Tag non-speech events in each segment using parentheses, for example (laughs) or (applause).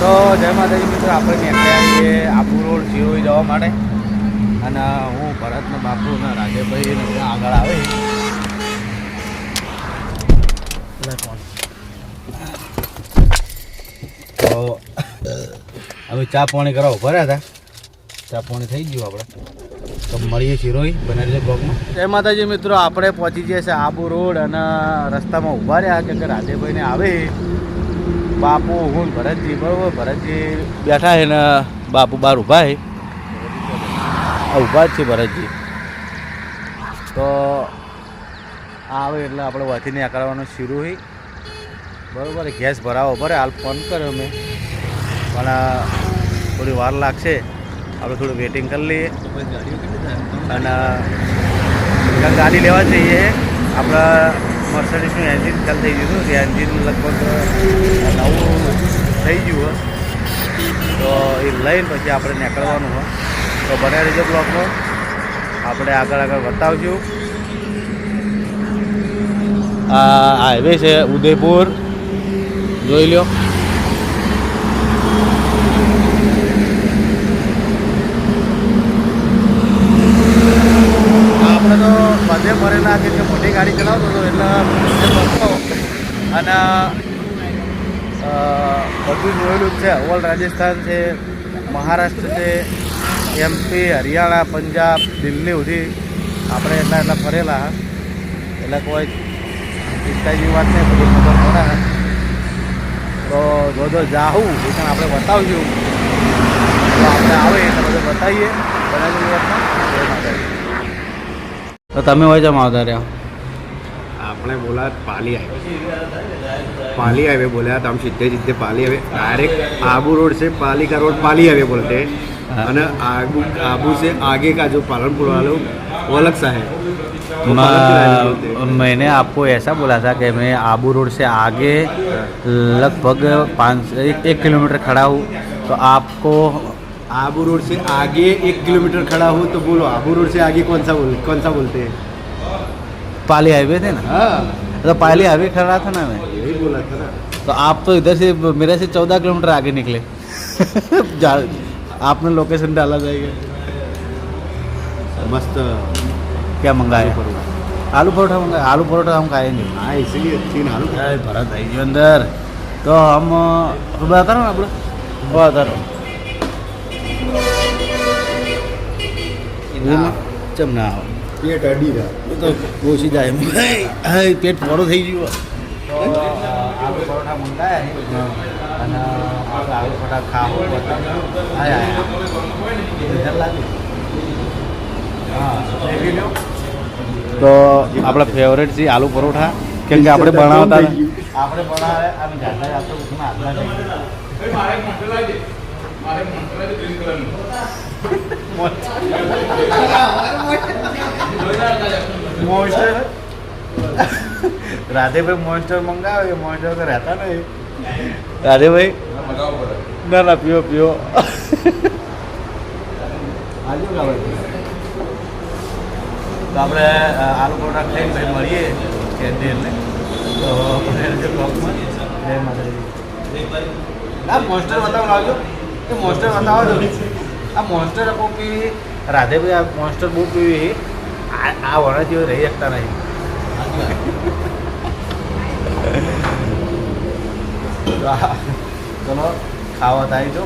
તો જય માતાજી મિત્રો આપણે નીકળ્યા છીએ આબુ રોડ જીરોઈ જવા માટે. અને હું ભરતના બાપુ ને રાજેભાઈ આગળ આવે. તો હવે ચા પાણી કરવા ઊભા રહ્યા હતા. ચા પાણી થઈ ગયું આપણે. તો મળીએ શિરોઈ બનાવી બ્લોગમાં જય માતાજી મિત્રો આપણે પહોંચી ગયા છે આબુ રોડ અને રસ્તામાં ઊભા રહ્યા કે રાજેભાઈને આવે. બાપુ, હું ભરતજી, બરોબર, ભરતજી બેઠા છે ને, બાપુ બહાર ઊભા છે. ઊભા જ છે ભરતજી. તો આવે એટલે આપણે વાંચી નીકળવાનું શરૂ હોય બરોબર, ગેસ ભરાવો. બરાબર હાલ ફોન કર્યો મેં. પણ થોડી વાર લાગશે. આપણે થોડું વેટિંગ કરી લઈએ. અને ગાડી લેવા જઈએ. આપણા મર્સડીસનું એન્જિન ચાલ થઈ ગયું હતું. એન્જિન લગભગ નવું થઈ ગયું હોય. તો એ લઈને પછી આપણે નીકળવાનું હોય. તો બને રહેજો બ્લોકમાં આપણે આગળ આગળ બતાવશું આ હાઈવે છે ઉદયપુર. જોઈ લ્યો આપણે તો બધે ફરેલા કે જે મોટી ગાડી ચલાવતો હતો એટલે બધે ફરતો અને અ, બધું જોયેલું જ છે. ઓલ રાજસ્થાન છે મહારાષ્ટ્ર છે એમપી હરિયાણા પંજાબ દિલ્હી સુધી આપણે એટલા એટલા ફરેલા. એટલે કોઈ ચિંતા જેવી વાત નહીં બધું ખબર પડે. તો જો જો જાહું એ પણ આપણે બતાવજું. તો આપણે આવે એટલે બધું બતાવીએ. બનાવી વાતમાં તો તમે હોય જમ આવતા રહ્યા આપણે બોલા પાલી હાઈવે पाली हाईवे बोले तो हम सीधे सीधे Pali highway direct Abu road से पाली का रोड पाली हाईवे बोलते हैं हाँ। और आबू आबू से आगे का जो पालनपुर वाले वो अलग सा है वो पालनपुर highway बोलते हैं। म- मैंने आपको ऐसा बोला था कि मैं आबू रोड से आगे लगभग पाँच एक, एक किलोमीटर खड़ा हूँ तो आपको आबू रोड से आगे एक किलोमीटर खड़ा हो तो बोलो आबू रोड से आगे कौन सा बोल कौन सा बोलते हैं पाली हाईवे थे ना? हाँ। तो पाली हाईवे खड़ा था ना मैं। यही बोला था ना। तो आप तो इधर से मेरे से चौदह किलोमीटर आगे निकले। (laughs) आपने लोकेशन डाला जाएगा। मस्त। क्या मंगाया? आलू परोठा। मंगाए आलू परोठा हम खाएँगे हाँ इसीलिए तीन आलू। खाए भरत आई जी अंदर। तो हम तो बता रहा हूँ आप बता रहा हूँ। चमना। हो પેટ અડી રહ્યા બહુ સીધા પેટ મોડો થઈ ગયું. આલુ પરોઠા મંગાયા તો આપણા ફેવરેટ છે આલુ પરોઠા. કેમ કે આપણે બનાવતા આપણે બનાવે અને ગાંડા જાતો મોન્સ્ટર રાધેભાઈ મોન્સ્ટર મંગાવે એ મોન્સ્ટર તો રહેતા નહીં રાધેભાઈ ના ના પીઓ પીઓ આજુ લાવે તો આપણે અ, આલુ પરોઠા ખાઈને ભાઈ મળીએ કેન્ટીનને તો જે બ્લોગમાં જય માતાજી ના મોન્સ્ટર બતાવો લાવજો એ મોન્સ્ટર બતાવો છો આ મોન્સ્ટર આપો કે રાધેભાઈ આ મોન્સ્ટર બહુ પીવી આ આ વણા જેવો રહી શકતા નહીં. ચલો ખાવા થાય તો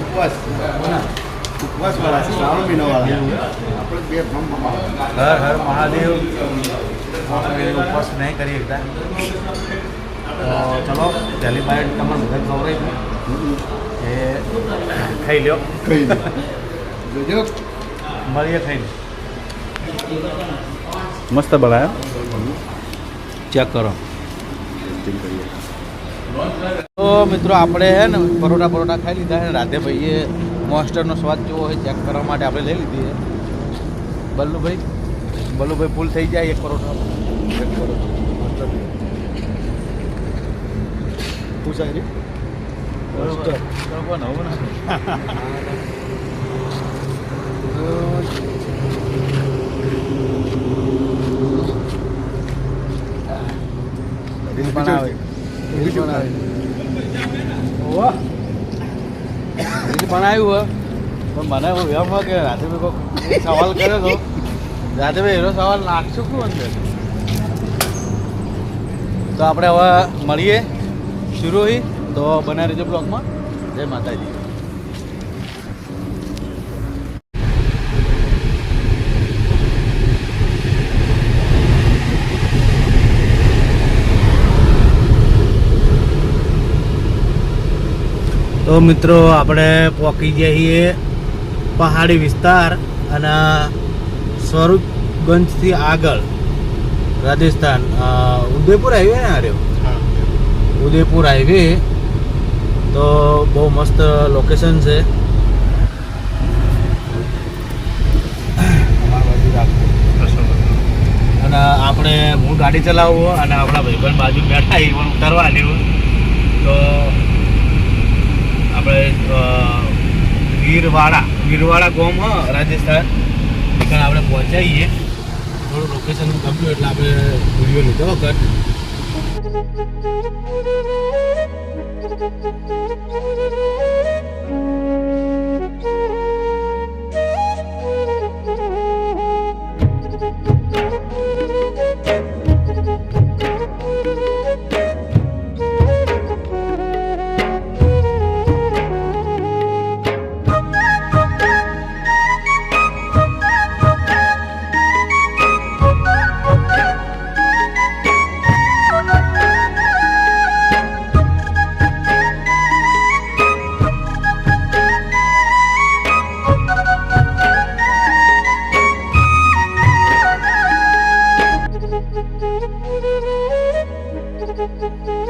ઉપવાસ. ઉપવાસ વાળા છે શ્રાવણ મહિના વાળા આપણે બે ફોર્મ હર હર મહાદેવ. ઉપવાસ નહીં કરી શકતા. ચલો પહેલી બાય તમારે બધા ખવડાવી એ ખાઈ લ્યો કહી જોજો મળીએ ખાઈને મસ્ત બનાવ્યો ચેક કરો તો મિત્રો આપણે હે ને પરોઠા પરોઠા ખાઈ લીધા છે રાધે ભાઈએ મોસ્ટરનો સ્વાદ કેવો હોય ચેક કરવા માટે આપણે લઈ લીધી છે. બલ્લુભાઈ બલ્લુભાઈ ફૂલ થઈ જાય એક પરોઠા. એક પરોઠો પૂછાય બનાવ્યું હો પણ મને એવું એમ હોય કે રાતે ભાઈ સવાલ કર્યો તો રાતે ભાઈ એનો સવાલ નાખશું શું અંદર? તો આપણે હવે મળીએ. શિરોહી તો બનાવી રહેજો બ્લોગમાં. જય માતાજી. તો મિત્રો આપણે પહોંચી ગયા છીએ પહાડી વિસ્તાર અને સ્વરૂપગંજથી આગળ રાજસ્થાન ઉદયપુર હાઈવે ને આર્યો ઉદયપુર હાઈવે. તો બહુ મસ્ત લોકેશન છે. અને આપણે હું ગાડી ચલાવું અને આપણા ભાઈબંધ બાજુ બેઠા એ પણ લેવું તો આપણે ગીરવાડા વીરવાડા ગોમ રાજસ્થાન. ત્યાં આપણે પહોંચાઈએ. થોડું લોકેશન ગમ્યું એટલે આપણે વીડિયો લીધો વખત. Thank you. Thank you.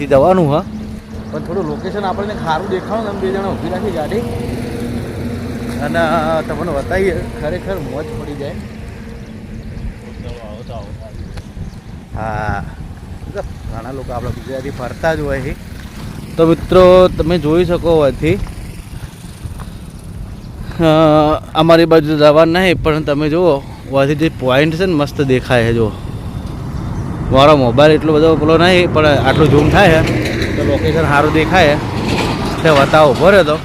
વહીથી જવાનું હા. પણ થોડું લોકેશન આપણને સારું દેખાણું ને બે જણા ઊભી રાખી ગાડી. અને તમને બતાવીએ ખરેખર મોજ પડી જાય. હા. ઘણા લોકો આપણા ગુજરાતી ફરતા જ હોય છે. તો મિત્રો તમે જોઈ શકો હોયથી અમારી બાજુ જવાનું નહીં પણ તમે જુઓ હોયથી જે પોઈન્ટ છે ને મસ્ત દેખાય છે જો મારો મોબાઈલ એટલો બધો પેલો નહીં, પણ આટલું ઝૂમ થાય તો લોકેશન સારું દેખાય તે બતાવો ઊભો રહ્યો તો.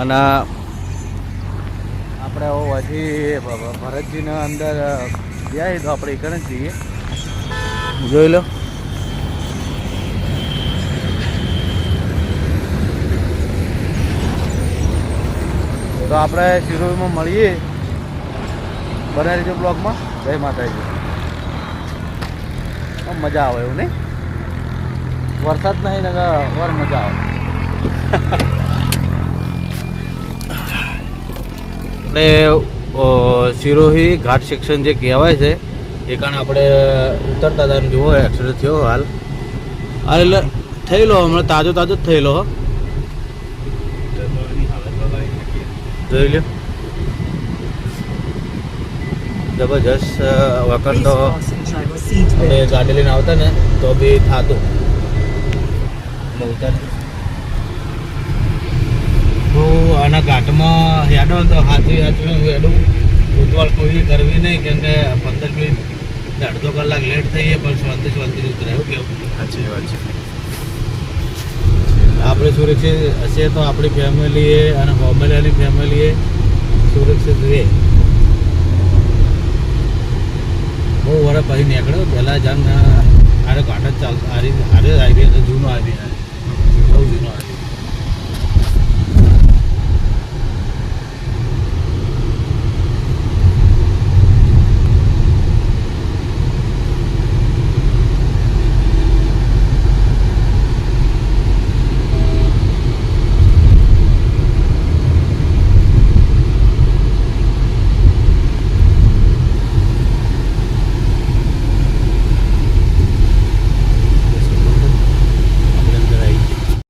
અને આપણે હજી ભરતજીના અંદર ગયા તો આપણે એક જ જઈએ. જોઈ લો. તો આપણે શિરોઈમાં મળીએ. બનાવી જો બ્લોગમાં. જય માતાજી. મજા આવે એવું નહીં? વરસાદ નહીં વર મજા આવે. આપણે સિરોહી ઘાટ સેક્શન જે કહેવાય છે, એ કારણે આપણે ઉતરતા હતા જુઓ એક્સિડન્ટ થયો હાલ. હા, એટલે થયેલો હમણાં તાજો તાજો જ થયેલો જોઈ લ્યો. જબરજસ્ત વખત આપણે ગાડી લઈને આવતા ને તો બી થતું. હું આના ઘાટમાં હેડો તો હાથવી હાથવી હેડું. ઉતવાળ કોઈ કરવી નહીં કેમ કે પંદર મિનિટ અડધો કલાક લેટ થઈએ પણ શાંતિ શાંતિ ઉતરાયું કેવું? સાચી વાત છે. આપણે સુરક્ષિત હશે તો આપણી ફેમિલીએ અને ફેમિલીની ફેમિલીએ સુરક્ષિત રહે બહુ વર્ષ પછી નીકળ્યો. પહેલાં જાણ આરે ઘાટ જ ચાલતો આરે આરે હાઈવે હતો, જૂનો હાઈવે બહુ જૂનો હાઈવે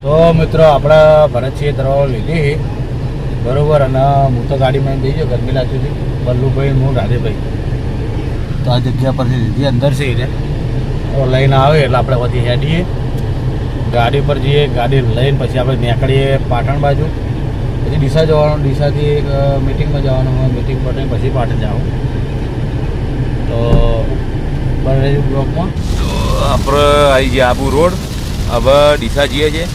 તો મિત્રો, આપણા ભરતસિંહ તરફ લીધી બરોબર, અને હું તો ગાડીમાં દઈ ગયો, ગરમી લાગતી હતી. બલ્લુભાઈ, હું, રાધેભાઈ. તો આ જગ્યા પરથી લીધી, અંદર છે તો લઈને આવે, એટલે આપણે પછી હેડીએ. ગાડી પર જઈએ, ગાડી લઈને પછી આપણે નીકળીએ પાટણ બાજુ. પછી ડીસા જવાનું, ડીસાથી એક મિટિંગમાં જવાનું મિટિંગ પર પછી પાટણ જવું તો બને બ્લોકમાં. આપણે આવી ગયા આબુ રોડ. હવે ડીસા જઈએ છીએ.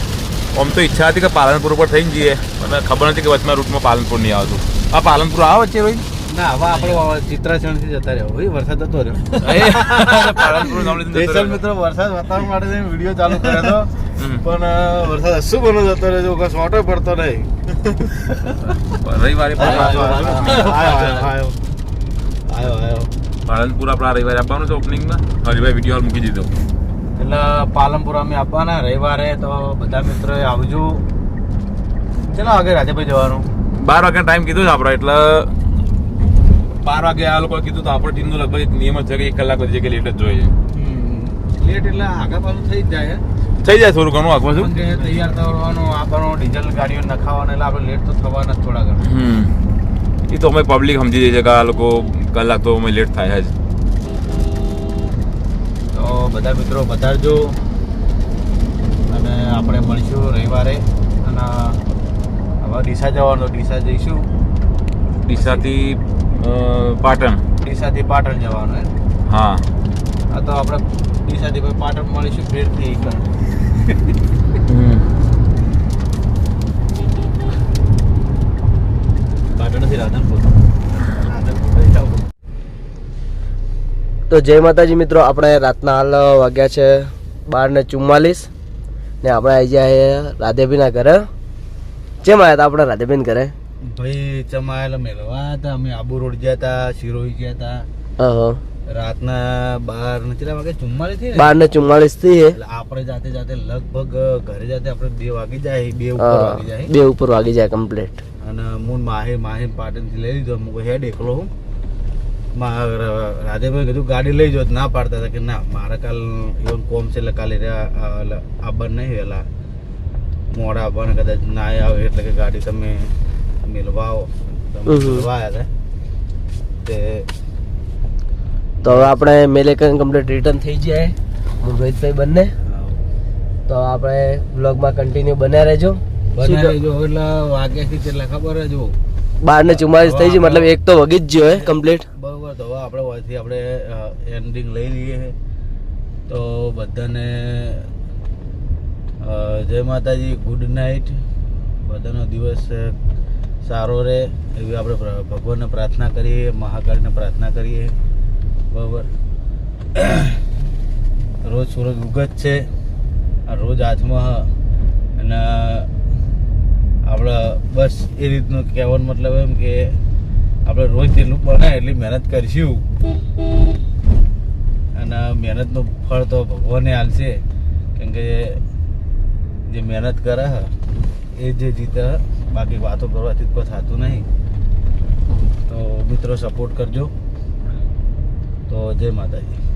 આમ તો ઈચ્છા હતી કે પાલનપુર ઉપર થઈને જઈએ. મને ખબર નથી કે વચમાં રૂટમાં પાલનપુર નહીં આવતું. આ પાલનપુર આવે વચ્ચે રોહિત? ના હવે આપણે ચિત્રાચરણથી જતા રહ્યો. ભાઈ વરસાદ હતો રહ્યો. પાલનપુર સ્પેશિયલ મિત્રો વરસાદ વાતાવરણ માટે વીડિયો ચાલુ કર્યો હતો. પણ વરસાદ હસું બનો જતો રહ્યો કોઈ શોર્ટો પડતો નહીં. રવિવારે પાલનપુર આપણા રવિવારે આપવાનું છે ઓપનિંગમાં હરિભાઈ વીડિયો હાલ મૂકી દીધો. એટલે પાલનપુર અમે આપવાના રવિવારે તો બધા મિત્રોએ આવજો. ચલો આગળ રાધેભાઈ જવાનું. બાર વાગ્યા ટાઈમ કીધું છે આપણે એટલે બાર વાગે આ લોકોએ કીધું તો આપણે ટીમનું લગભગ નિયમ જ છે કે એક કલાક વચ્ચે કે લેટ જ જોઈએ. લેટ એટલે આગળ પાછું થઈ જ જાય. થઈ જાય થોડું ઘણું આગળ શું તૈયાર થવાનું આપણો ડીઝલ ગાડીઓ નખાવાના એટલે આપણે લેટ તો થવાના જ થોડા ઘણા. એ તો અમે પબ્લિક સમજી જઈએ છે કે આ લોકો કલાક તો અમે લેટ થાય જ. બધા મિત્રો પધારજો. અને આપણે મળીશું રવિવારે. અને હવે ડીસા જવાનું ડીસા જઈશું. ડીસાથી પાટણ. ડીસાથી પાટણ જવાનું હે. હા આ તો આપણે ડીસાથી પછી પાટણ મળીશું ફેરથી પાટણથી રાધનપુર. રાધનપુર. તો જય માતાજી મિત્રો આપણે રાતના હાલ વાગ્યા છે બાર ને ચુમ્માલીસ ને આપણે આવી ગયા રાધેબીના ઘરે. જેમ આવ્યા હતા આપણે રાધેબીન ઘરે. ભાઈ ચમાયેલા મેળવા હતા અમે આબુ રોડ ગયા હતા શિરોઈ ગયા હતા. રાતના બાર ને કેટલા વાગે? ચુમ્માલીસથી બાર ને ચુમ્માલીસથી આપણે જાતે જાતે લગભગ ઘરે જાતે આપણે બે વાગી જાય બે ઉપર વાગી જાય. બે ઉપર વાગી જાય કમ્પ્લીટ અને હું માહે માહે પાટણથી લઈ લીધો હું હેડ એકલો હું. રાધેભાઈ કીધું ગાડી લઈ જાઓ. ના પાડતા હતા કે ના મારે કાલ એવું કોમ છે એટલે કાલે આવવાનું નહીં વહેલા મોડા આવવાના કદાચ ના આવે એટલે કે ગાડી તમે મેળવાઓ તમે તો અમે હમ. મેળવા આવ્યા હતા. તે તો હવે આપણે મેલેકન કમ્પ્લીટ રિટર્ન થઈ જાય હું. રોહિતભાઈ બંને. તો આપણે વ્લોગમાં કન્ટિન્યુ બન્યા રહેજો. બન્યા રહેજો એટલે વાગ્યાથી કેટલા ખબર જ. બાર ને ચુમ્માલીસ થઈ જાય મતલબ એક તો વગી જ ગયો કમ્પ્લીટ તો હવે આપણે વયથી આપણે એન્ડિંગ લઈ લઈએ. તો બધાને જય માતાજી ગુડ નાઇટ બધાનો દિવસ સારો રહે એવી આપણે ભગવાનને પ્રાર્થના કરીએ, મહાકાળને પ્રાર્થના કરીએ. બરાબર. (coughs) રોજ સૂરજ ઉગત છે. રોજ હાથમાં. અને આપણે બસ એ રીતનું કહેવાનો મતલબ એમ કે આપણે રોજ જેટલું બને એટલી મહેનત કરીશું. અને મહેનતનું ફળ તો ભગવાને આલશે. કેમ કે જે મહેનત કરે એ જે જીતે બાકી વાતો કરવાથી કોઈ થતું નહીં. તો મિત્રો સપોર્ટ કરજો. તો જય માતાજી.